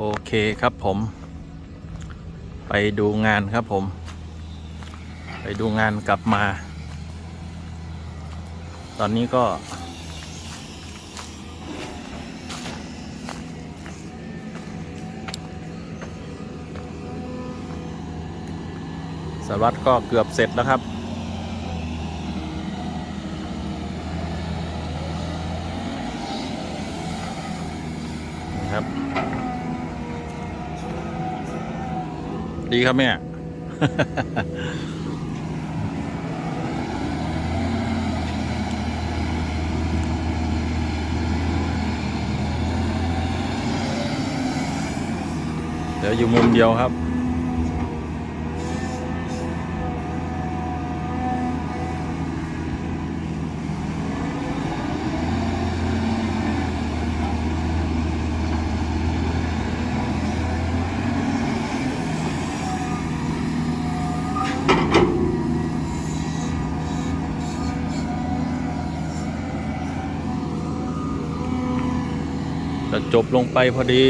โอเคครับผม ไปดูงานครับผม ไปดูงานกลับมา ตอนนี้ก็สารวัตรก็เกือบเสร็จแล้วครับนะครับ ดีครับแม่ เดี๋ยวอยู่มุมเดียวครับ จะจบลงไปพอดี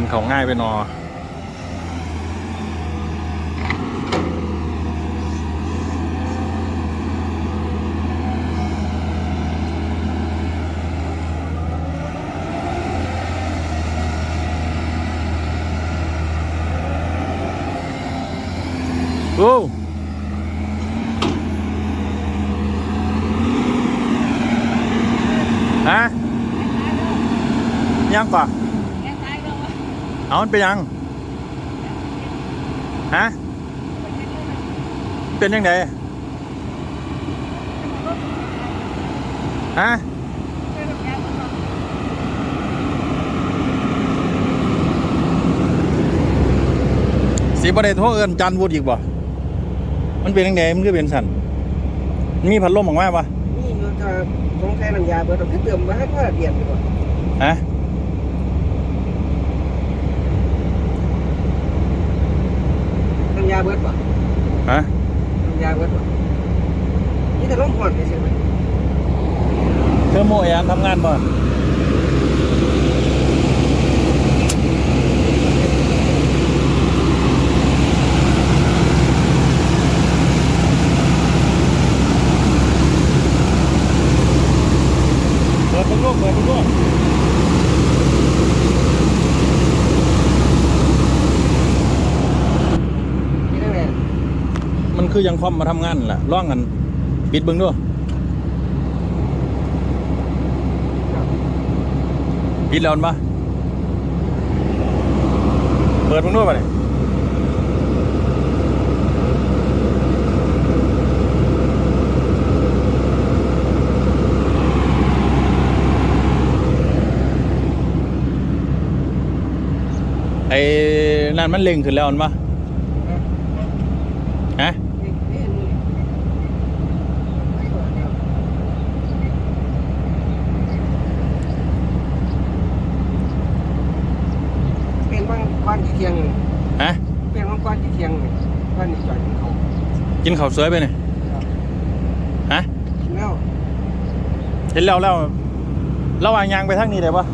กินของง่ายไปหนอโอ้ฮะยังก่อน เอามันเป็นยัง ฮะ เป็นยังไงฮะสีบได้โทรเอินจันทร์วุฒิอีกบ่ มันเป็นยังไงมันก็เป็นสันมันมีพัดลมออกมาปะนี่คือถ้าสงสัยน้ำยาเบิดเราแค่เติมมาให้พ่อเปลี่ยนดีกว่าฮะ น้ำ ยาเบิดป่ะฮะน้ำยาเบิดป่ะนี่แต่ล้มก่อนใช่ไหมเทอร์โมแอร์ทำงานบ่เปิดทุกลูกเปิดทุกลูก นี่นั่นแหละ มัน คือยังคอมมาทำงานนั่นแหละร่องกัน ปิดเบิ้งด้วยปิดแล้วมันปะเปิดเบิ้งด้วยปะเนี่ยไอ้นั่นมันเล็งขึ้นแล้วมันปะฮะ นี่นี่นี่เป็นบางก้อนที่เทียง ฮะ เป็นบางก้อนที่เทียงก้อนนี้จ่อยของเขา กินข้าวสวยไปเนี่ยฮะแล้วเห็นแล้วแล้วระหว่างยางไปทางนี้ได้ปะ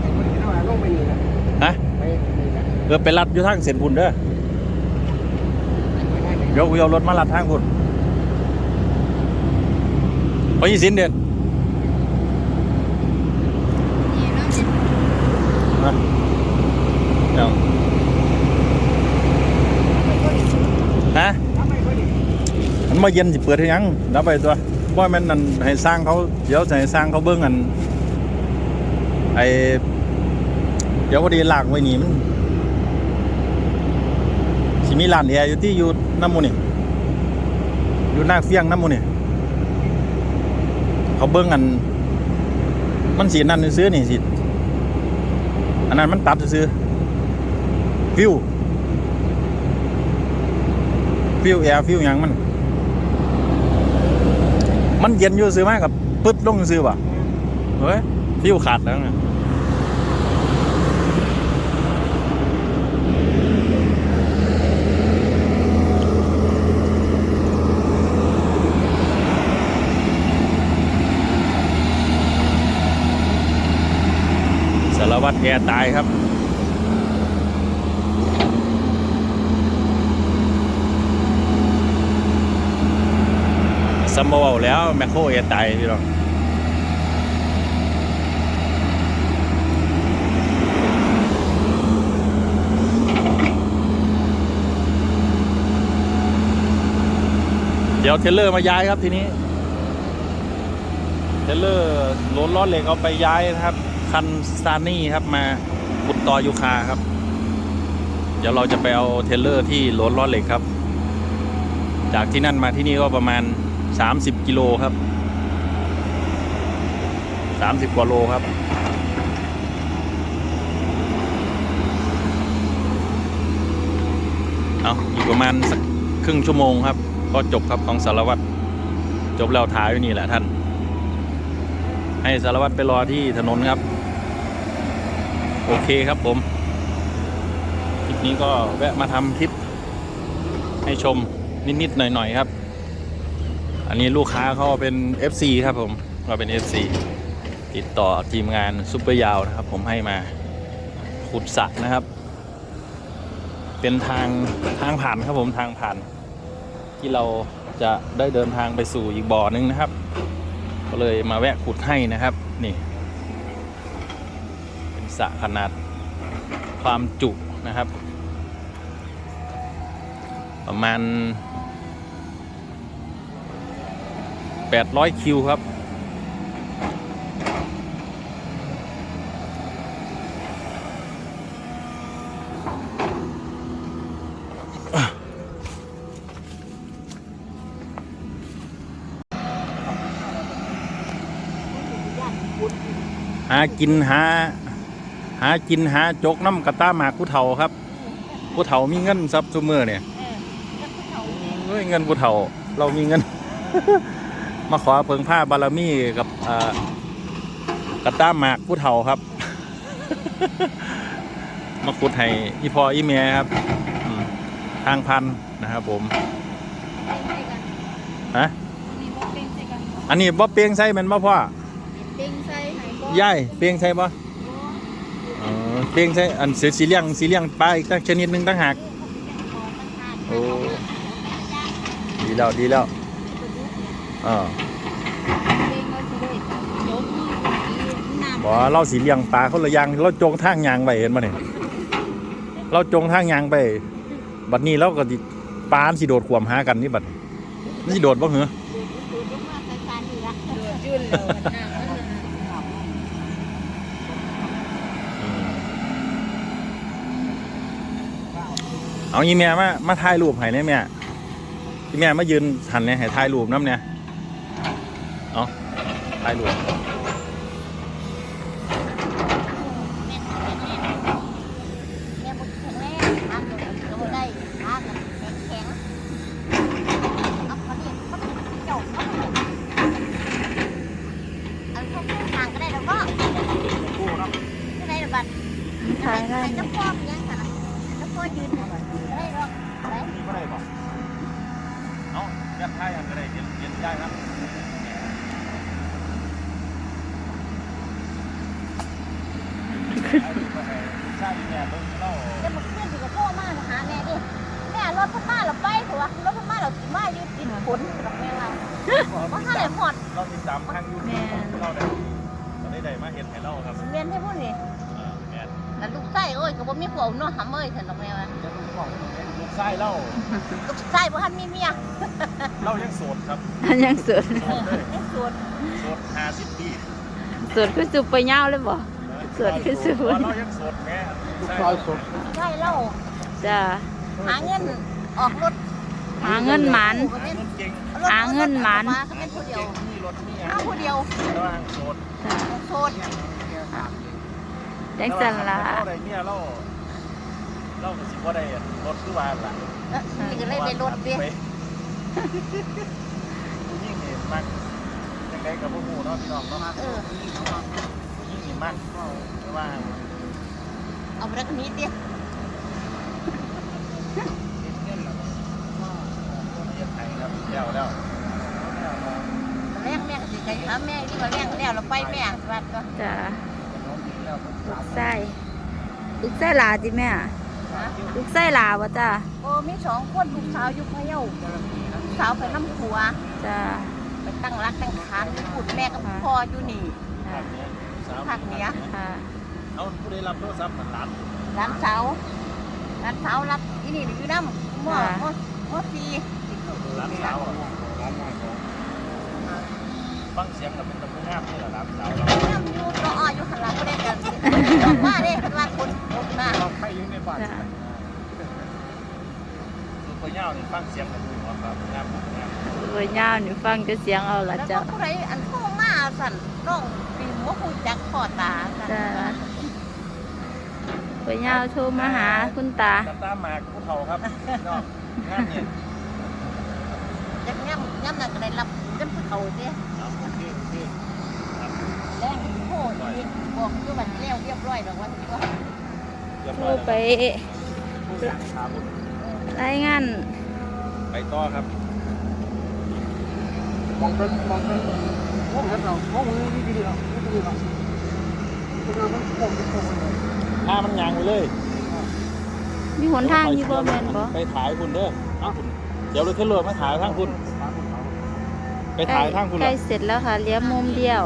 ไอ้คนที่ว่าลงไปนี่นะฮะไปนี่นะเออไปรัดอยู่ทางเส้นพุ่นเด้อไปได้ไหมเดี๋ยวกูเอารถมารัดทางพุ่นพอยี่สินเดือนนะเดี๋ยวฮะ ทำไมคนนี้ มาเย็นสิเปิดให้ยังดับไปตัวบ่แม่นนั่นให้สร้างเขาเดี๋ยวให้สร้างเขาเบิ่งอันไอเดี๋ยวพอดีลากไว้นี่มันสิมีร้านแอร์อยู่ที่อยู่น้ำมูนี่อยู่หน้าเฟียงน้ำมูนี่เขาเบิ้งอัน มันสีนั่นซื้อนี่สิอันนั้นมันตัดซื้อฟิวฟิวแอร์ฟิวยังมัน มันเย็นอยู่ซื้อมากกับปึ๊ดลงซื้อป่ะเฮ้ยฟิวขาดแล้วไงสารวัตรแกตายครับ ซัมโบเอาแล้ว แมคโครเอตายพี่น้องเดี๋ยวเทเลอร์มาย้ายครับทีนี้ เทเลอร์รถล้อเหล็กเอาไปย้ายนะครับ คันซานี่ครับมาขุดต่อยูคาครับ เดี๋ยวเราจะไปเอาเทเลอร์ที่รถล้อเหล็กครับ จากที่นั่นมาที่นี่ก็ประมาณ 30กิโลครับ 30 กว่าโลครับเอาอีกประมาณสักครึ่งชั่วโมงครับ ก็จบครับของสารวัตรจบแล้วท้ายไว้นี่แหละท่าน ให้สารวัตรไปรอที่ถนนครับ โอเคครับผมคลิปนี้ก็แวะมาทำคลิปให้ชมนิด ๆ หน่อย ๆ ครับ อันนี้ลูกค้าเขาเป็น FC ครับผมเราเป็น FC ติดต่อทีมงานซุปเปอร์ยาวนะครับ ผมให้มาขุดสระนะครับ เป็นทางทางผ่านครับผมทางผ่าน ที่เราจะได้เดินทางไปสู่อีกบ่อนึงนะครับ ก็เลยมาแวะขุดให้นะครับนี่ เป็นสระขนาดความจุนะครับ ประมาณ 800 คิวครับ หากินหา หากินหาจกน้ำกระต้าหมากผู้เฒ่าครับผู้เฒ่ามีเงินซับซุมือเนี่ยเฮ้ยเงินผู้เฒ่าเรามีเงิน มาขอเพิงผ้าบารมีกับอ่ากระต้ามหมากผู้เฒ่าครับ มาขุดให้อีพออีเมียครับอืมทางพันนะครับผมฮะอันนี้บ่เปียงใส่แมันบ่พ่อปิ้งใส่ไหก็ย่ายเปียงใส่บ่เออเปียงใส่อันเสือสีเลี้ยงสีเลี้ยงปลาอีกตั้งชนิดหนึ่งตั้งหากโอ้ดีแล้วดีแล้ว เออบอกเราสีเลี้ยงปลาคนละอย่างเราจงทางยางไปเห็นมาเนี่ยเราจงทางยางไป บัดนี้เราก็ปลาสิโดดขวมหากันนี่บัดนี่สิโดดบ้างเหรอเลยมันน้ำมันน่ะเอาอีแม่มามาถ่ายรูปให้เนี่ยแม่อีแม่มายืนหันเนี่ยให้ถ่ายรูปน้ำเนี่ย ถ่ายรูป แม่บุญแข็งแรงทำเลยโตได้ทำเลยแข็งเอาเขาเรียกเขาเป็นเจ้าเขาเป็นเอาเขาเข้าทางก็ได้แล้วก็ก็ได้แล้วบัดใส่ใส่น้ำพอกยังค่ะน้ำพอกยืนได้หรอกไป นี่ก็ได้บอกเอายัดถ่ายอันก็ได้เย็นเย็นได้ครับใช่ แม่เบิ่งเล่าจะมาขึ้นอยู่กับพ่อมาหาแม่ดิแม่รถพันมาเราไปเถอะรถพันมาเราติมาอยู่ติดฝนหรอกแม่ว่าว่าถ้าไหนหมดเราติดตามทางยูทูบเราได้เราได้ได้มาเห็นให้เราครับเรียนให้พูดนี่เออแม่นแล้วลูกไส้เอ้ยก็บ่มีผัวเนาะหำเอ้ยฉันดอกแม่ว่าจะรู้ของลูกไส้เล่าลูกไส้บ่ทันมีเมียเล่ายังโสดครับอันยังสุดโสดเลยไอ้สวนโสดห้าสิบปีสุดคือสุดไปยาวเลยบ่โสดคือโสดเรายังโสดแม่ลูกชายโสดไส้เล่าจ้าโหาเงินออกรถหาเงินหมันหาเงินเก่งหาเงินหมันเขาเป็นผู้เดียวมีรถมีหาผู้เดียวระว่างโสดจ้ะโสดจังสันละเราได้เมียเราเราก็สิบ่ได้รถคือว่าล่ะแล้วนี่ก็เลยไปรถเด้ผู้หญิงนี่มักยังไงกับพวกหมูเนาะพี่น้องเนาะ เออผู้หญิงนี่มักแต่ว่าเอาไปรักนี้เด้เรียนไทยครับแล้วแล้วแรงแม่ก็สิใจหาแม่ที่ว่าแรงแล้วเราไปแม่วัดก็จ้ะลูกไส้ลูกไส้หลาจิแม่ฮะลูกไส้หลาวะจ้ะโอ้มีสองคนลูกสาวอยู่พะเยาลูกสาวไปน้ำผัวจ้ะไปตั้งรักตั้งฐานอยู่พูดแม่กับพ่ออยู่นี่ค่ะ ภาคเหนือค่ะเอาผู้ใดรับโทรศัพท์หลานร้านสาวร้านสาวรับอีนี่อยู่น้ำหม้อหม้อหม้อฟรีหลานสาวฟังเสียงก็เป็นตะพูงามนี่แหละหลานสาวเราน้ำอยู่รออ้ออยู่ข้างหลังก็ได้กันออกมาเด้คันว่าคนออกมาเราใครอยู่ในบ้านจ้ะคือไปเย่านี่ฟังเสียงกันดูครับงามงามเว้ยยาวนี่ฟังจะเสียงเอาละแล้วก็จ้ะผู้ใดอันโทรมาสั่นน้อง ปีมว่าผู้จักพ่อตาสั่นจ้ะเว้ยยาวโทรมาหาคุณตา ตาตามหมากผู้เฒ่าครับน้องงามเนี่ยจักย่ำย่ำนั่นก็ได้รับกันผู้เฒ่าเด้เอาโอเคโอเคครับแรงโคตรอีกบอกคือวันแล้วเรียบร้อยดอกวันนี้ว่าเรียบโทร้รอยไปผู้สั่งขาบุญรายงาน ไปต่อครับมองเป็นมองเป็นมองเห็นเรามองมือนี่ดีเรา ไม่ดีเราคุณเอามันมองเป็นตัวเลยถ้ามันยางไปเลยมีหนทางอยู่บ่แม่นบ่ไปถ่ายคุณเด้อเอาคุณเดี๋ยวเราขึ้นเรือมาถ่ายทางคุณ ไปใกล้ถ่ายทางคุณใกล้เสร็จแล้วค่ะเหลี้ยมุมเดียว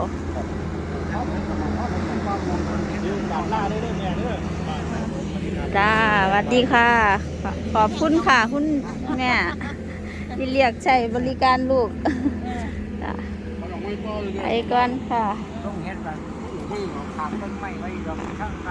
ยืนตามล่าได้เลยเนี่ยเด้อจ้าสวัสดีค่ะขอขอบคุณค่ะ คุณแม่ที่เรียกใช้บริการลูกจ้ะไปก่อนค่ะ เรองขาดต้นไม้ไว้หรอกข้างใคร